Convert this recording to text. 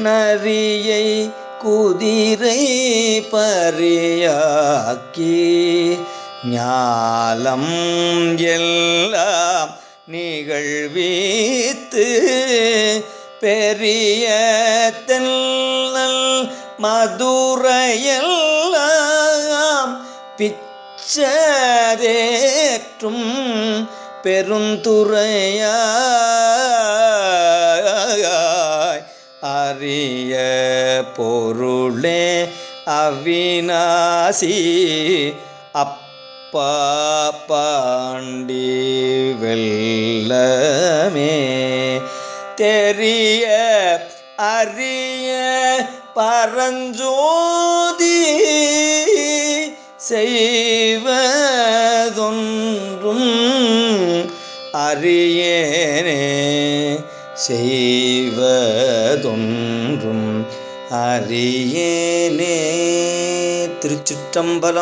நரியை குதிரை பறியாக்கி ஞாலம் எல்லாம் நிகழ்வீத்து பெரிய தென்னல் மதுரையெல்லாம் பிச்சதேற்றும் பெருந்துறையா அரிய பொருளே அவிநாசி. அப்பா பாண்டி வெல்லமே தெரிய அரிய பரஞ்சோதி செய்வதொன்றும் அறியேனே. செய்வதொன்றும் அறியேனே. திருச்சிற்றம்பலம்